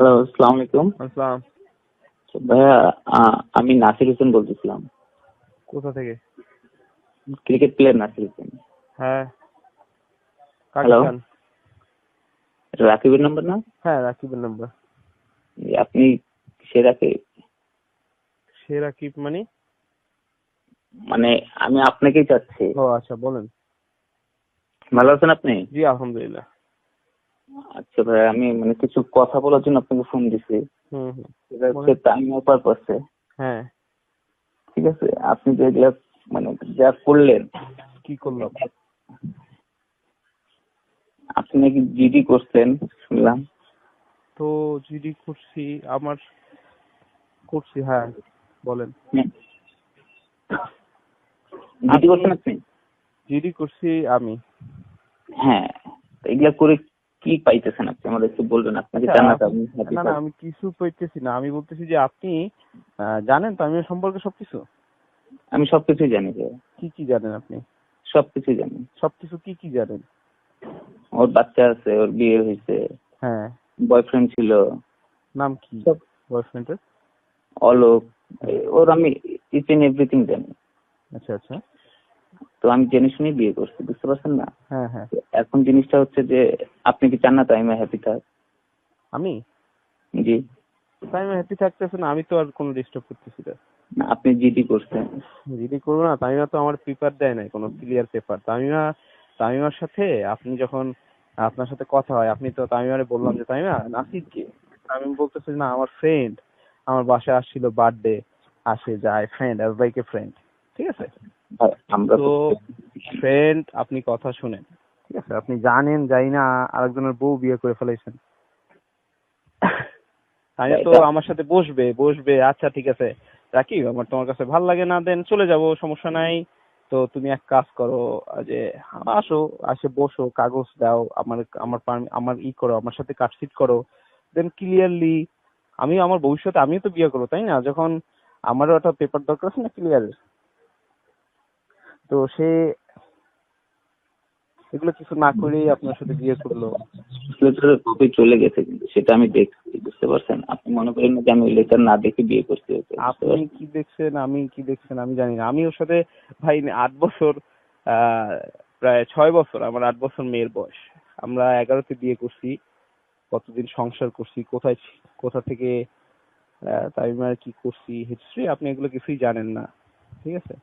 Hello আসসালামু আলাইকুম আসসালাম ভাইয়া আহ, আমি নাসির হোসেন বলতেছিলাম কোথা থেকে ক্রিকেট প্লেয়ার নাসির হোসেন হ্যাঁ কাকে Hello? চান? এটা রাকিবের নাম্বার না হ্যাঁ রাকিবের নাম্বার এই আপনি সে রাকিব সে রাকিব মানে মানে আমি আপনাকেই চাচ্ছি ও আচ্ছা বলেন ভালো আছেন আপনি জি আলহামদুলিল্লাহ আচ্ছা ভাই আমি মানে কিছু কথা বলার জন্য আপনাকে ফোন দিছি। সেটা হচ্ছে টাইম পারপাসে হ্যাঁ। ঠিক আছে? আপনি যে এগুলা মানে যা করলেন। কি করলাম? আপনি নাকি জিডি করছেন শুনলাম। তো জিডি করছি আমার করছি হ্যাঁ বলেন। জিডি করছেন আপনি? জিডি করছি আমি। হ্যাঁ এগুলা করে কি পাইতেছেন আপনি? আমাদের একটু বলবেন আপনাকে জানাতে আপনি না না আমি কিছু পাইতেছি না। আমি বলতেছি যে আপনি জানেন তো আমি সম্পর্কে সবকিছু? আমি সবকিছুই জানি যে। কি কি জানেন আপনি? সবকিছুই জানি। সবকিছু কি কি জানেন? ওর বাচ্চা আছে ওর বিয়ে হয়েছে। হ্যাঁ। বয়ফ্রেন্ড ছিল। নাম কি? বয়ফ্রেন্ডের অলোক। ওর আমি ইচ এন্ড এভরিথিং জানি। আচ্ছা আচ্ছা। তো আমি জেনে শুনে বিয়ে করছি বুঝতে পারছেন না? হ্যাঁ হ্যাঁ। এখন জিনিসটা হচ্ছে যে আপনি কি চান না তাই আমি হ্যাপি থাক? আমি? জি। টাইমে হ্যাপি থাকতেছে না আমি তো আর কোনো ডিস্টার্ব করতেছি না। না, আপনি জিডি করছেন। যদি করব না তামিমা তো আমার পেপার দেয় নাই কোনো ক্লিয়ার পেপার তামিমা তামিমার সাথে আপনি যখন আপনার সাথে কথা হয় আপনি তো তামিমারে বললাম যে তাই তামিমা নাসির কে? তামিম বলতেছে না আমার ফ্রেন্ড আমার বাসায় আসছিল বার্থডে আসে যায় friend as like a friend ঠিক আছে? আমরা তো ফ্রেন্ড আপনি কথা শুনেন। ঠিক আছে আপনি জানেন যাই না আরেকজনের বউ বিয়ে করে ফেলাইছেন। তাই তো আমার সাথে বসবে বসবে আচ্ছা ঠিক আছে। রাকিব আমার তোমার কাছে ভালো লাগে না দেন চলে যাব সমস্যা নাই। তো তুমি এক কাজ করো যে আসো আসে বসো কাগজ দাও আমার আমার আমার ই করো আমার সাথে কাটসিট করো। দেন ক্লিয়ারলি আমি আমার ভবিষ্যতে আমিও তো বিয়ে করব তাই না? যখন আমারও একটা পেপার দরকার আছে না ক্লিয়ারের তো সে এগুলো কিছু না করেই আপনার সাথে বিয়ে করল। লেটারের কপি চলে গেছে কিন্তু সেটা আমি দেখছি বুঝতে পারছেন? আপনি মনে করেন না যে আমি লেটার না দেখে বিয়ে ওকে, আপনি কি দেখছেন আমি কি দেখছেন আমি জানি না। আমি ওর সাথে ভাই আট বছর আহ, প্রায় ছয় বছর আমার আট বছর মেয়ের বয়স। আমরা এগারোতে বিয়ে করছি কতদিন সংসার করছি কোথায় কোথা থেকে আহ, তামিমার কি করছি হিস্ট্রি আপনি এগুলো কিছুই জানেন না ঠিক আছে?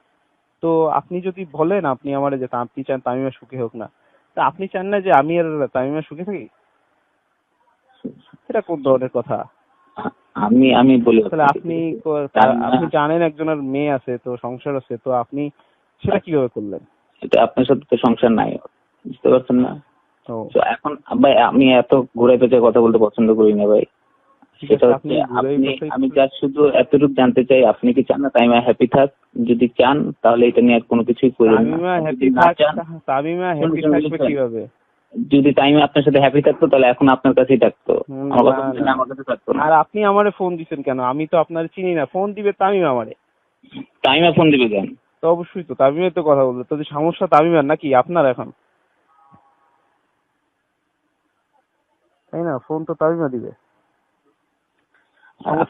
তো আপনি যদি বলেন আপনি আমার যে আপনি চান তামিমা সুখী হোক না তা আপনি চান না যে আমি আর তামিমা সুখী থাকি? এটা কোন ধরনের কথা? আমি আমি বলি তাহলে আপনি আপনি জানেন একজনের মেয়ে আছে তো সংসার আছে তো আপনি সেটা কীভাবে করলেন? এটা আপনার সাথে তো সংসার নাই বুঝতে পারছেন না? তো এখন ভাই আমি এত ঘুরে পেঁচে কথা বলতে পছন্দ করি না ভাই। সেটা হচ্ছে আপনি আমি শুধু এতটুকু জানতে চাই আপনি কি চান না তাই হ্যাপি থাক? যদি চান তাহলে এটা নিয়ে আর কোনো কিছুই করেন না। হ্যাপি যদি থাক তামিমা হ্যাপি থাকবে কীভাবে? যদি টাইমে আপনার সাথে হ্যাপি থাকতো তাহলে এখন আপনার কাছেই থাকতো। আমার কাছে থাকতো আর আপনি আমারে ফোন দিছেন কেন? আমি তো আপনার চিনি না। ফোন দিবে তামিম আমারে। টাইমে ফোন দিবে কেন? তো অবশ্যই তো তামিমের তো কথা বলবে। তো যে সমস্যা তামিমের নাকি? আপনার এখন। তাই না? ফোন তো তামিমা দিবে। আমি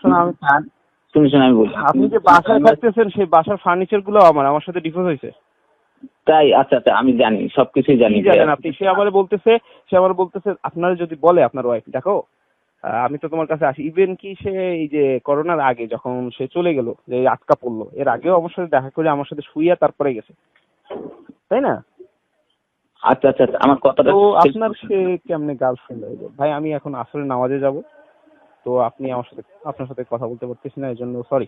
শুনে শুনে আমি বলি। আপনি যে বাসায় থাকতেছেন সেই বাসার ফার্নিচারগুলো আমার আমার সাথে ডিভোর্স হয়েছে। তাই আচ্ছা আচ্ছা আমি জানি সবকিছুই জানি জানেন আপনি? সে আবার বলতেছে সে আবার বলতেছে আপনারা যদি বলে আপনার ওয়াইফ দেখো আমি তো তোমার কাছে আসি। ইভেন কি সে এই যে করোনার আগে যখন সে চলে গেল যে আটকা পড়ল এর আগেও আমার সাথে দেখা করে আমার সাথে শুইয়া তারপরে গেছে। তাই না? আচ্ছা আচ্ছা আচ্ছা, আমার কথাটা তো আপনার সে কেমনে গার্লফ্রেন্ড হয়ে ভাই আমি এখন আসলে নামাজে যাব। তো আপনি আমার সাথে আপনার সাথে কথা বলতে পারতেছি না এই জন্য সরি